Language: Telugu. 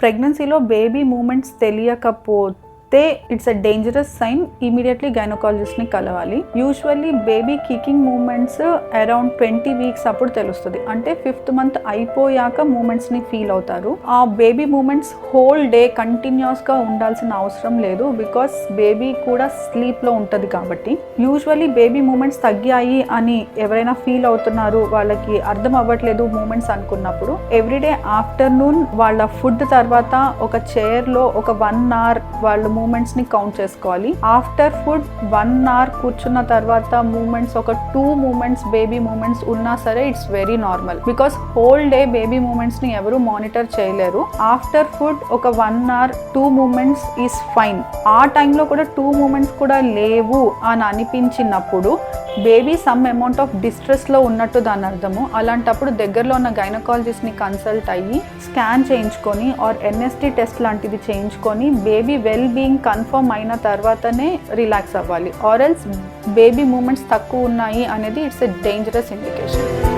ప్రెగ్నెన్సీలో బేబీ మూమెంట్స్ తెలియకపోతే it's a dangerous sign. Immediately గైనకాలజిస్ట్ని కలవాలి. Usually baby kicking movements around twenty weeks అప్పుడు తెలుస్తుంది. అంటే ఫిఫ్త్ మంత్ అయిపోయాక మూమెంట్స్ని ఫీల్ అవుతారు. ఆ బేబీ మూమెంట్స్ హోల్ డే కంటిన్యూస్గా ఉండాల్సిన అవసరం లేదు బికాస్ బేబీ కూడా స్లీప్లో ఉంటుంది కాబట్టి. యూజువల్లీ బేబీ మూమెంట్స్ తగ్గాయి అని ఎవరైనా ఫీల్ అవుతున్నారు వాళ్ళకి అర్థం అవ్వట్లేదు మూమెంట్స్ అనుకున్నప్పుడు ఎవ్రీడే ఆఫ్టర్నూన్ వాళ్ళ ఫుడ్ తర్వాత ఒక చైర్లో ఒక వన్ అవర్ వాళ్ళ మూమెంట్స్ని కౌంట్ చేసుకోవాలి. ఆఫ్టర్ ఫుడ్ వన్ అవర్ కూర్చున్న తర్వాత మూమెంట్స్ ఒక టూ మూమెంట్స్ బేబీ మూమెంట్స్ ఉన్నా సరే it's very normal because whole day baby మూమెంట్స్ని ఎవరు మానిటర్ చేయలేరు. ఆఫ్టర్ ఫుడ్ ఒక one hour two moments is fine ఆ టైంలో కూడా టూ మూమెంట్స్ కూడా లేవు అని అనిపించినప్పుడు బేబీ సమ్ అమౌంట్ ఆఫ్ డిస్ట్రెస్లో ఉన్నట్టు దాని అర్థము. అలాంటప్పుడు దగ్గరలో ఉన్న గైనకాలజిస్ట్ని కన్సల్ట్ అయ్యి స్కాన్ చేయించుకొని ఆర్ ఎన్ఎస్టీ టెస్ట్ లాంటిది చేయించుకొని బేబీ వెల్ బీయింగ్ కన్ఫర్మ్ అయిన తర్వాతనే రిలాక్స్ అవ్వాలి. ఆర్ఎల్స్ బేబీ మూమెంట్స్ తక్కువ ఉన్నాయి అనేది ఇట్స్ ఎ డేంజరస్ ఇండికేషన్